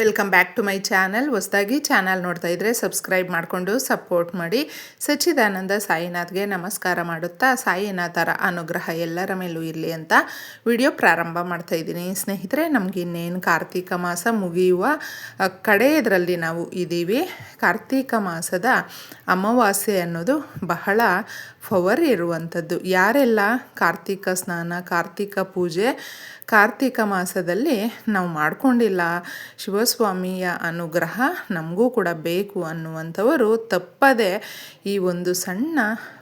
Welcome back to my channel ಹೊಸದಾಗಿ channel ನೋಡ್ತಾ ಇದ್ದರೆ ಸಬ್ಸ್ಕ್ರೈಬ್ ಮಾಡಿಕೊಂಡು ಸಪೋರ್ಟ್ ಮಾಡಿ. ಸಚ್ಚಿದಾನಂದ ಸಾಯಿನಾಥ್ಗೆ ನಮಸ್ಕಾರ ಮಾಡುತ್ತಾ, ಸಾಯಿನಾಥರ ಅನುಗ್ರಹ ಎಲ್ಲರ ಮೇಲೂ ಇರಲಿ ಅಂತ ವಿಡಿಯೋ ಪ್ರಾರಂಭ ಮಾಡ್ತಾ ಇದ್ದೀನಿ. ಸ್ನೇಹಿತರೆ, ನಮ್ಗೆ ಇನ್ನೇನು ಕಾರ್ತೀಕ ಮಾಸ ಮುಗಿಯುವ ಕಡೆಯದರಲ್ಲಿ ನಾವು ಇದ್ದೀವಿ. ಕಾರ್ತೀಕ ಮಾಸದ ಅಮಾವಾಸ್ಯೆ ಅನ್ನೋದು ಬಹಳ ಪವರ್ ಇರುವಂಥದ್ದು. ಯಾರೆಲ್ಲ ಕಾರ್ತೀಕ ಸ್ನಾನ, ಕಾರ್ತೀಕ ಪೂಜೆ ಕಾರ್ತಿಕ ಮಾಸದಲ್ಲಿ ನಾವು ಮಾಡಿಕೊಂಡಿಲ್ಲ. ಶಿವಸ್ವಾಮಿಯ ಅನುಗ್ರಹ ನಮಗೂ ಕೂಡ ಬೇಕು ಅನ್ನುವಂಥವರು ತಪ್ಪದೆ ಈ ಒಂದು ಸಣ್ಣ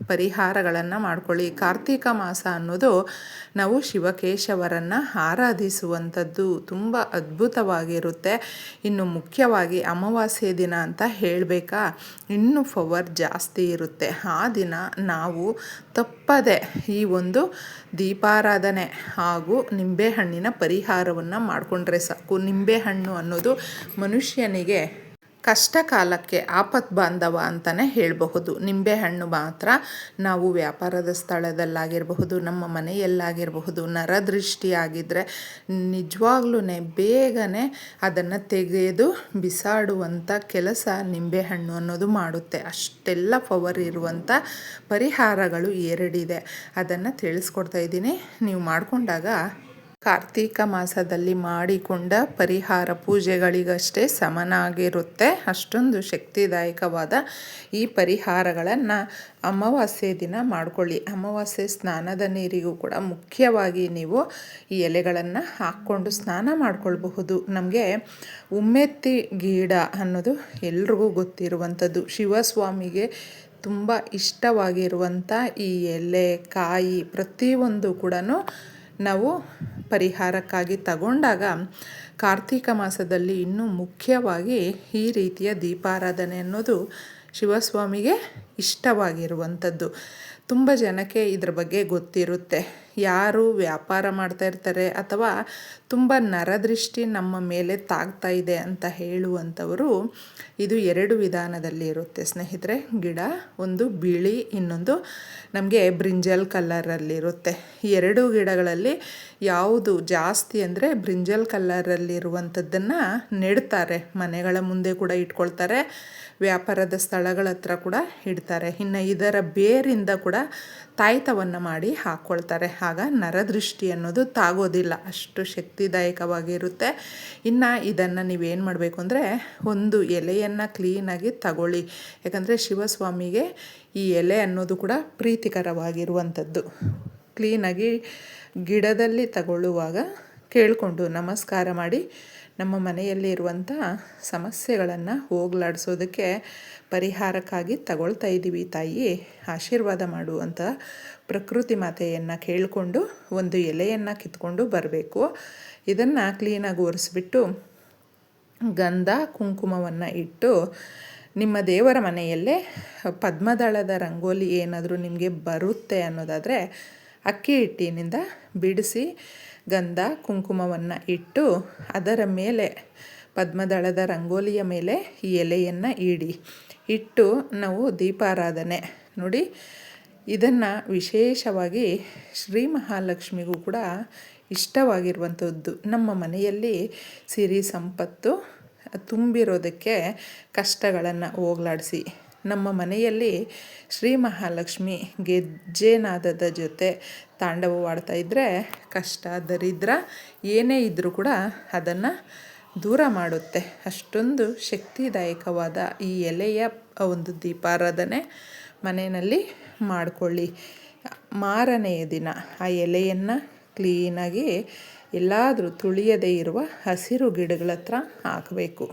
ಪರಿಹಾರಗಳನ್ನು ಮಾಡ್ಕೊಳ್ಳಿ. ಕಾರ್ತಿಕ ಮಾಸ ಅನ್ನೋದು ನಾವು ಶಿವಕೇಶವರನ್ನು ಆರಾಧಿಸುವಂಥದ್ದು ತುಂಬ ಅದ್ಭುತವಾಗಿರುತ್ತೆ. ಇನ್ನು ಮುಖ್ಯವಾಗಿ ಅಮಾವಾಸ್ಯೆ ದಿನ ಅಂತ ಹೇಳಬೇಕಾ? ಇನ್ನೂ ಪವರ್ ಜಾಸ್ತಿ ಇರುತ್ತೆ. ಆ ದಿನ ನಾವು ತಪ್ಪದೆ ಈ ಒಂದು ದೀಪಾರಾಧನೆ ಹಾಗೂ ನಿಂಬೆಹಣ್ಣಿನ ಪರಿಹಾರವನ್ನು ಮಾಡಿಕೊಂಡ್ರೆ ಸಾಕು. ನಿಂಬೆಹಣ್ಣು ಅನ್ನೋದು ಮನುಷ್ಯನಿಗೆ ಕಷ್ಟ ಕಾಲಕ್ಕೆ ಆಪತ್ ಬಾಂಧವ ಅಂತಲೇ ಹೇಳಬಹುದು. ನಿಂಬೆಹಣ್ಣು ಮಾತ್ರ ನಾವು ವ್ಯಾಪಾರದ ಸ್ಥಳದಲ್ಲಾಗಿರಬಹುದು, ನಮ್ಮ ಮನೆಯಲ್ಲಾಗಿರಬಹುದು. ನರದೃಷ್ಟಿ ಆಗಿದ್ದರೆ ನಿಜವಾಗ್ಲೂ ಬೇಗನೆ ಅದನ್ನು ತೆಗೆದು ಬಿಸಾಡುವಂಥ ಕೆಲಸ ನಿಂಬೆಹಣ್ಣು ಅನ್ನೋದು ಮಾಡುತ್ತೆ. ಅಷ್ಟೆಲ್ಲ ಪವರ್ ಇರುವಂಥ ಪರಿಹಾರಗಳು ಎರಡಿದೆ. ಅದನ್ನು ತಿಳಿಸ್ಕೊಡ್ತಾ ಇದ್ದೀನಿ. ನೀವು ಮಾಡಿಕೊಂಡಾಗ ಕಾರ್ತೀಕ ಮಾಸದಲ್ಲಿ ಮಾಡಿಕೊಂಡ ಪರಿಹಾರ ಪೂಜೆಗಳಿಗಷ್ಟೇ ಸಮನಾಗಿರುತ್ತೆ. ಅಷ್ಟೊಂದು ಶಕ್ತಿದಾಯಕವಾದ ಈ ಪರಿಹಾರಗಳನ್ನು ಅಮಾವಾಸ್ಯೆ ದಿನ ಮಾಡಿಕೊಳ್ಳಿ. ಅಮಾವಾಸ್ಯೆ ಸ್ನಾನದ ನೀರಿಗೂ ಕೂಡ ಮುಖ್ಯವಾಗಿ ನೀವು ಈ ಎಲೆಗಳನ್ನು ಹಾಕ್ಕೊಂಡು ಸ್ನಾನ ಮಾಡಿಕೊಳ್ಬಹುದು. ನಮಗೆ ಉಮ್ಮೆತ್ತಿ ಗೀಡ ಅನ್ನೋದು ಎಲ್ರಿಗೂ ಗೊತ್ತಿರುವಂಥದ್ದು. ಶಿವಸ್ವಾಮಿಗೆ ತುಂಬ ಇಷ್ಟವಾಗಿರುವಂಥ ಈ ಎಲೆ, ಕಾಯಿ ಪ್ರತಿಯೊಂದು ಕೂಡ ನಾವು ಪರಿಹಾರಕ್ಕಾಗಿ ತಗೊಂಡಾಗ ಕಾರ್ತಿಕ ಮಾಸದಲ್ಲಿ ಇನ್ನೂ ಮುಖ್ಯವಾಗಿ ಈ ರೀತಿಯ ದೀಪಾರಾಧನೆ ಅನ್ನೋದು ಶಿವಸ್ವಾಮಿಗೆ ಇಷ್ಟವಾಗಿರುವಂಥದ್ದು. ತುಂಬ ಜನಕ್ಕೆ ಇದ್ರ ಬಗ್ಗೆ ಗೊತ್ತಿರುತ್ತೆ. ಯಾರು ವ್ಯಾಪಾರ ಮಾಡ್ತಾ ಇರ್ತಾರೆ ಅಥವಾ ತುಂಬ ನರದೃಷ್ಟಿ ನಮ್ಮ ಮೇಲೆ ತಾಗ್ತಾ ಇದೆ ಅಂತ ಹೇಳುವಂಥವರು ಇದು ಎರಡು ವಿಧಾನದಲ್ಲಿ ಇರುತ್ತೆ. ಸ್ನೇಹಿತರೆ, ಗಿಡ, ಒಂದು ಬಿಳಿ, ಇನ್ನೊಂದು ನಮಗೆ ಬ್ರಿಂಜಲ್ ಕಲ್ಲರಲ್ಲಿರುತ್ತೆ ಎರಡು ಗಿಡಗಳಲ್ಲಿ ಯಾವುದು ಜಾಸ್ತಿ ಅಂದರೆ ಬ್ರಿಂಜಲ್ ಕಲ್ಲರಲ್ಲಿರುವಂಥದ್ದನ್ನು ನೆಡ್ತಾರೆ. ಮನೆಗಳ ಮುಂದೆ ಕೂಡ ಇಟ್ಕೊಳ್ತಾರೆ, ವ್ಯಾಪಾರದ ಸ್ಥಳಗಳ ಹತ್ರ ಕೂಡ ಇಡ್ತಾರೆ. ಇನ್ನು ಇದರ ಬೇರಿಂದ ಕೂಡ ತಾಯ್ತವನ್ನು ಮಾಡಿ ಹಾಕ್ಕೊಳ್ತಾರೆ ಆಗ ನರದೃಷ್ಟಿ ಅನ್ನೋದು ತಾಗೋದಿಲ್ಲ. ಅಷ್ಟು ಶಕ್ತಿದಾಯಕವಾಗಿರುತ್ತೆ. ಇನ್ನು ಇದನ್ನು ನೀವೇನು ಮಾಡಬೇಕು ಅಂದರೆ ಒಂದು ಎಲೆಯನ್ನು ಕ್ಲೀನಾಗಿ ತಗೊಳ್ಳಿ. ಯಾಕಂದರೆ ಶಿವಸ್ವಾಮಿಗೆ ಈ ಎಲೆ ಅನ್ನೋದು ಕೂಡ ಪ್ರೀತಿಕರವಾಗಿರುವಂಥದ್ದು. ಕ್ಲೀನಾಗಿ ಗಿಡದಲ್ಲಿ ತಗೊಳ್ಳುವಾಗ ಕೇಳಿಕೊಂಡು ನಮಸ್ಕಾರ ಮಾಡಿ ನಮ್ಮ ಮನೆಯಲ್ಲಿ ಇರುವಂಥ ಸಮಸ್ಯೆಗಳನ್ನು ಹೋಗಲಾಡಿಸೋದಕ್ಕೆ ಪರಿಹಾರಕ್ಕಾಗಿ ತಗೊಳ್ತಾ ಇದ್ದೀವಿ ತಾಯಿ. ಆಶೀರ್ವಾದ ಮಾಡುವಂಥ ಪ್ರಕೃತಿ ಮಾತೆಯನ್ನು ಕೇಳಿಕೊಂಡು, ಒಂದು ಎಲೆಯನ್ನು ಕಿತ್ಕೊಂಡು ಬರಬೇಕು. ಇದನ್ನು ಕ್ಲೀನಾಗಿ ಒರೆಸ್ಬಿಟ್ಟು ಗಂಧ ಕುಂಕುಮವನ್ನು ಇಟ್ಟು ನಿಮ್ಮ ದೇವರ ಮನೆಯಲ್ಲೇ ಪದ್ಮದಳದ ರಂಗೋಲಿ ಏನಾದರೂ ನಿಮಗೆ ಬರುತ್ತೆ ಅನ್ನೋದಾದರೆ ಅಕ್ಕಿ ಹಿಟ್ಟಿನಿಂದ ಬಿಡಿಸಿ ಗಂಧ ಕುಂಕುಮವನ್ನು ಇಟ್ಟು ಅದರ ಮೇಲೆ ಪದ್ಮದಳದ ರಂಗೋಲಿಯ ಮೇಲೆ ಈ ಎಲೆಯನ್ನು ಇಡಿ. ಇಟ್ಟು ನಾವು ದೀಪಾರಾಧನೆ. ನೋಡಿ, ಇದನ್ನು ವಿಶೇಷವಾಗಿ ಶ್ರೀ ಮಹಾಲಕ್ಷ್ಮಿಗೂ ಕೂಡ ಇಷ್ಟವಾಗಿರುವಂಥದ್ದು. ನಮ್ಮ ಮನೆಯಲ್ಲಿ ಸಿರಿ ಸಂಪತ್ತು ತುಂಬಿರೋದಕ್ಕೆ ಕಷ್ಟಗಳನ್ನು ಹೋಗಲಾಡಿಸಿ. ನಮ್ಮ ಮನೆಯಲ್ಲಿ ಶ್ರೀ ಮಹಾಲಕ್ಷ್ಮಿ ಗೆಜ್ಜೆನಾದದ ಜೊತೆ ತಾಂಡವವಾಡ್ತಾ ಇದ್ದರೆ ಕಷ್ಟ, ದರಿದ್ರ ಏನೇ ಇದ್ದರೂ ಕೂಡ ಅದನ್ನು ದೂರ ಮಾಡುತ್ತೆ. ಅಷ್ಟೊಂದು ಶಕ್ತಿದಾಯಕವಾದ ಈ ಎಲೆಯ ಒಂದು ದೀಪಾರಾಧನೆ ಮನೆಯಲ್ಲಿ ಮಾಡಿಕೊಳ್ಳಿ. ಮಾರನೆಯ ದಿನ ಆ ಎಲೆಯನ್ನು ಕ್ಲೀನಾಗಿ ಎಲ್ಲಾದರೂ ತುಳಿಯದೇ ಇರುವ ಹಸಿರು ಗಿಡಗಳ ಹತ್ರ ಹಾಕಬೇಕು.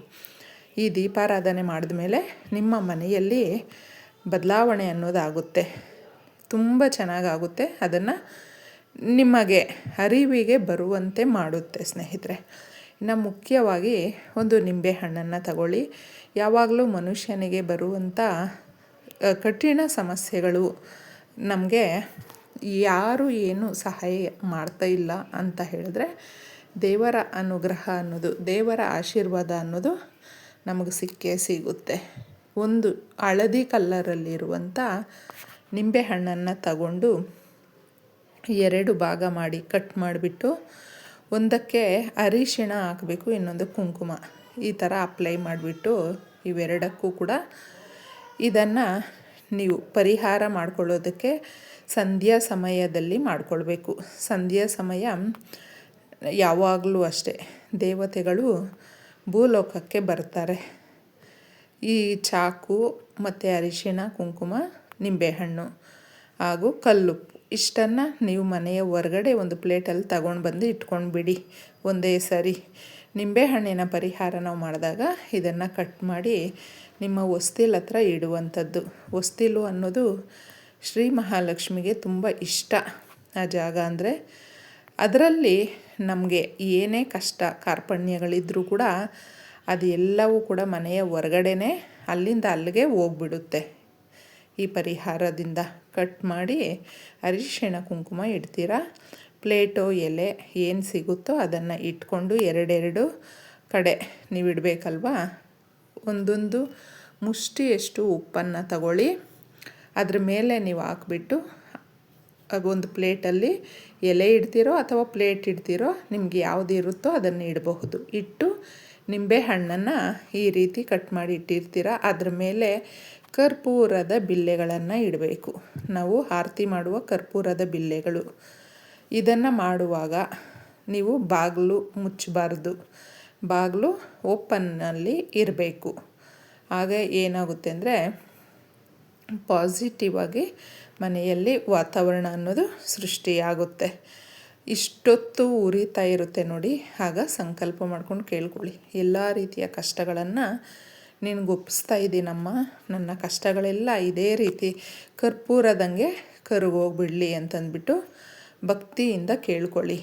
ಈ ದೀಪಾರಾಧನೆ ಮಾಡಿದ ಮೇಲೆ ನಿಮ್ಮ ಮನೆಯಲ್ಲಿ ಬದಲಾವಣೆ ಅನ್ನೋದಾಗುತ್ತೆ. ತುಂಬ ಚೆನ್ನಾಗಾಗುತ್ತೆ. ಅದನ್ನು ನಿಮಗೆ ಅರಿವಿಗೆ ಬರುವಂತೆ ಮಾಡುತ್ತೆ ಸ್ನೇಹಿತರೆ. ಇನ್ನು ಮುಖ್ಯವಾಗಿ ಒಂದು ನಿಂಬೆ ಹಣ್ಣನ್ನು ತಗೊಳ್ಳಿ. ಯಾವಾಗಲೂ ಮನುಷ್ಯನಿಗೆ ಬರುವಂಥ ಕಠಿಣ ಸಮಸ್ಯೆಗಳು ನಮಗೆ ಯಾರು ಏನು ಸಹಾಯ ಮಾಡ್ತಾ ಇಲ್ಲ ಅಂತ ಹೇಳಿದ್ರೆ ದೇವರ ಅನುಗ್ರಹ ಅನ್ನೋದು, ದೇವರ ಆಶೀರ್ವಾದ ಅನ್ನೋದು ನಮಗೆ ಸಿಕ್ಕೇ ಸಿಗುತ್ತೆ. ಒಂದು ಹಳದಿ ಕಲ್ಲರಲ್ಲಿರುವಂಥ ನಿಂಬೆಹಣ್ಣನ್ನು ತಗೊಂಡು ಎರಡು ಭಾಗ ಮಾಡಿ ಕಟ್ ಮಾಡಿಬಿಟ್ಟು ಒಂದಕ್ಕೆ ಅರಿಶಿಣ ಹಾಕಬೇಕು, ಇನ್ನೊಂದು ಕುಂಕುಮ. ಈ ಥರ ಅಪ್ಲೈ ಮಾಡಿಬಿಟ್ಟು ಇವೆರಡಕ್ಕೂ ಕೂಡ ಇದನ್ನು ನೀವು ಪರಿಹಾರ ಮಾಡ್ಕೊಳ್ಳೋದಕ್ಕೆ ಸಂಧ್ಯಾ ಸಮಯದಲ್ಲಿ ಮಾಡಿಕೊಳ್ಬೇಕು. ಸಂಧ್ಯಾ ಸಮಯ ಯಾವಾಗಲೂ ಅಷ್ಟೇ. ದೇವತೆಗಳು ಭೂಲೋಕಕ್ಕೆ ಬರ್ತಾರೆ. ಈ ಚಾಕು ಮತ್ತು ಅರಿಶಿಣ, ಕುಂಕುಮ, ನಿಂಬೆಹಣ್ಣು ಹಾಗೂ ಕಲ್ಲುಪ್ಪು ಇಷ್ಟನ್ನು ನೀವು ಮನೆಯ ಹೊರಗಡೆ ಒಂದು ಪ್ಲೇಟಲ್ಲಿ ತಗೊಂಡು ಬಂದು ಇಟ್ಕೊಂಡು ಬಿಡಿ. ಒಂದೇ ಸರಿ. ನಿಂಬೆಹಣ್ಣಿನ ಪರಿಹಾರ ನಾವು ಮಾಡಿದಾಗ ಇದನ್ನು ಕಟ್ ಮಾಡಿ ನಿಮ್ಮ ಹೊಸ್ತಿಲ್ ಹತ್ರ ಇಡುವಂಥದ್ದು. ಹೊಸ್ತಿಲು ಅನ್ನೋದು ಶ್ರೀ ಮಹಾಲಕ್ಷ್ಮಿಗೆ ತುಂಬ ಇಷ್ಟ. ಆ ಜಾಗ ಅಂದರೆ ಅದರಲ್ಲಿ ನಮಗೆ ಏನೇ ಕಷ್ಟ ಕಾರ್ಪಣ್ಯಗಳಿದ್ದರೂ ಕೂಡ ಅದು ಎಲ್ಲವೂ ಕೂಡ ಮನೆಯ ಹೊರಗಡೆನೇ ಅಲ್ಲಿಂದ ಅಲ್ಲಿಗೆ ಹೋಗ್ಬಿಡುತ್ತೆ. ಈ ಪರಿಹಾರದಿಂದ ಕಟ್ ಮಾಡಿ ಅರಿಶಿಣ ಕುಂಕುಮ ಇಡ್ತೀರಾ? ಪ್ಲೇಟು, ಎಲೆ ಏನು ಸಿಗುತ್ತೋ ಅದನ್ನು ಇಟ್ಕೊಂಡು ಎರಡೆರಡು ಕಡೆ ನೀವು ಇಡಬೇಕಲ್ವಾ? ಒಂದೊಂದು ಮುಷ್ಟಿಯಷ್ಟು ಉಪ್ಪನ್ನು ತಗೊಳ್ಳಿ. ಅದ್ರ ಮೇಲೆ ನೀವು ಹಾಕ್ಬಿಟ್ಟು ಒಂದು ಪ್ಲೇಟಲ್ಲಿ ಎಲೆ ಇಡ್ತೀರೋ ಅಥವಾ ಪ್ಲೇಟ್ ಇಡ್ತೀರೋ ನಿಮ್ಗೆ ಯಾವುದು ಇರುತ್ತೋ ಅದನ್ನು ಇಡಬಹುದು. ಇಟ್ಟು ನಿಂಬೆ ಹಣ್ಣನ್ನು ಈ ರೀತಿ ಕಟ್ ಮಾಡಿ ಇಟ್ಟಿರ್ತೀರ, ಅದ್ರ ಮೇಲೆ ಕರ್ಪೂರದ ಬಿಲ್ಲೆಗಳನ್ನು ಇಡಬೇಕು. ನಾವು ಆರತಿ ಮಾಡುವ ಕರ್ಪೂರದ ಬಿಲ್ಲೆಗಳು. ಇದನ್ನು ಮಾಡುವಾಗ ನೀವು ಬಾಗಿಲು ಮುಚ್ಚಬಾರ್ದು. ಬಾಗಿಲು ಓಪನ್ನಲ್ಲಿ ಇರಬೇಕು. ಆಗ ಏನಾಗುತ್ತೆ ಅಂದರೆ ಪಾಸಿಟಿವ್ ಆಗಿ ಮನೆಯಲ್ಲಿ ವಾತಾವರಣ ಅನ್ನೋದು ಸೃಷ್ಟಿಯಾಗುತ್ತೆ. ಇಷ್ಟೊತ್ತು ಉರಿತಾ ಇರುತ್ತೆ ನೋಡಿ, ಆಗ ಸಂಕಲ್ಪ ಮಾಡ್ಕೊಂಡು ಕೇಳ್ಕೊಳ್ಳಿ. ಎಲ್ಲ ರೀತಿಯ ಕಷ್ಟಗಳನ್ನು ನಿನಗೆ ಒಪ್ಪಿಸ್ತಾ ಇದ್ದೀನಮ್ಮ ನನ್ನ ಕಷ್ಟಗಳೆಲ್ಲ ಇದೇ ರೀತಿ. ಕರ್ಪೂರದಂಗೆ ಕರುಗೋಗ್ಬಿಡಲಿ ಅಂತಂದ್ಬಿಟ್ಟು ಭಕ್ತಿಯಿಂದ ಕೇಳ್ಕೊಳ್ಳಿ.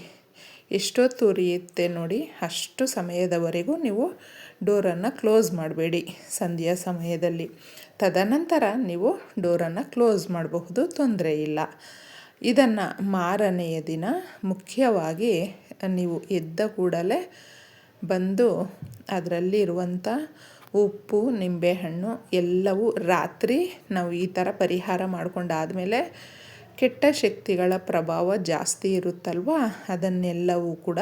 ಎಷ್ಟೊತ್ತು ಉರಿಯುತ್ತೆ ನೋಡಿ, ಅಷ್ಟು ಸಮಯದವರೆಗೂ ನೀವು ಡೋರನ್ನು ಕ್ಲೋಸ್ ಮಾಡಬೇಡಿ. ಸಂಧ್ಯಾ ಸಮಯದಲ್ಲಿ. ತದನಂತರ ನೀವು ಡೋರನ್ನು ಕ್ಲೋಸ್ ಮಾಡಬಹುದು, ತೊಂದರೆ ಇಲ್ಲ. ಇದನ್ನು ಮಾರನೆಯ ದಿನ ಮುಖ್ಯವಾಗಿ ನೀವು ಎದ್ದ ಕೂಡಲೇ ಬಂದು ಅದರಲ್ಲಿರುವಂಥ ಉಪ್ಪು, ನಿಂಬೆಹಣ್ಣು ಎಲ್ಲವೂ ರಾತ್ರಿ ನಾವು ಈ ಥರ ಪರಿಹಾರ ಮಾಡಿಕೊಂಡಾದಮೇಲೆ ಕೆಟ್ಟ ಶಕ್ತಿಗಳ ಪ್ರಭಾವ ಜಾಸ್ತಿ ಇರುತ್ತಲ್ವ? ಅದನ್ನೆಲ್ಲವೂ ಕೂಡ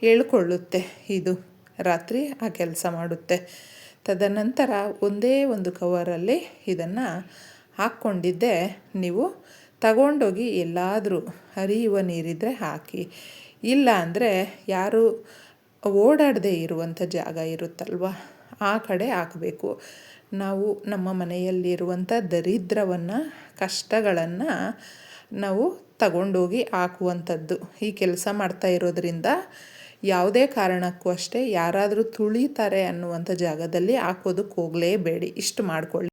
ಹೇಳ್ಕೊಳ್ಳುತ್ತೆ. ಇದು ರಾತ್ರಿ ಆ ಕೆಲಸ ಮಾಡುತ್ತೆ. ತದನಂತರ ಒಂದೇ ಒಂದು ಕವರಲ್ಲಿ ಇದನ್ನು ಹಾಕ್ಕೊಂಡಿದ್ದೆ. ನೀವು ತಗೊಂಡೋಗಿ ಎಲ್ಲಾದರೂ ಹರಿಯುವ ನೀರಿದ್ದರೆ ಹಾಕಿ. ಇಲ್ಲ ಅಂದರೆ ಯಾರು ಓಡಾಡದೆ ಇರುವಂಥ ಜಾಗ ಇರುತ್ತಲ್ವ, ಆ ಕಡೆ ಹಾಕಬೇಕು. ನಾವು ನಮ್ಮ ಮನೆಯಲ್ಲಿರುವಂಥ ದರಿದ್ರವನ್ನು, ಕಷ್ಟಗಳನ್ನು ನಾವು ತಗೊಂಡೋಗಿ ಹಾಕುವಂಥದ್ದು. ಈ ಕೆಲಸ ಮಾಡ್ತಾ ಇರೋದ್ರಿಂದ ಯಾವುದೇ ಕಾರಣಕ್ಕೂ ಅಷ್ಟೇ ಯಾರಾದರೂ ತುಳಿತಾರೆ ಅನ್ನುವಂಥ ಜಾಗದಲ್ಲಿ ಹಾಕೋದಕ್ಕೆ ಹೋಗಲೇಬೇಡಿ. ಇಷ್ಟು ಮಾಡ್ಕೊಳ್ಳಿ.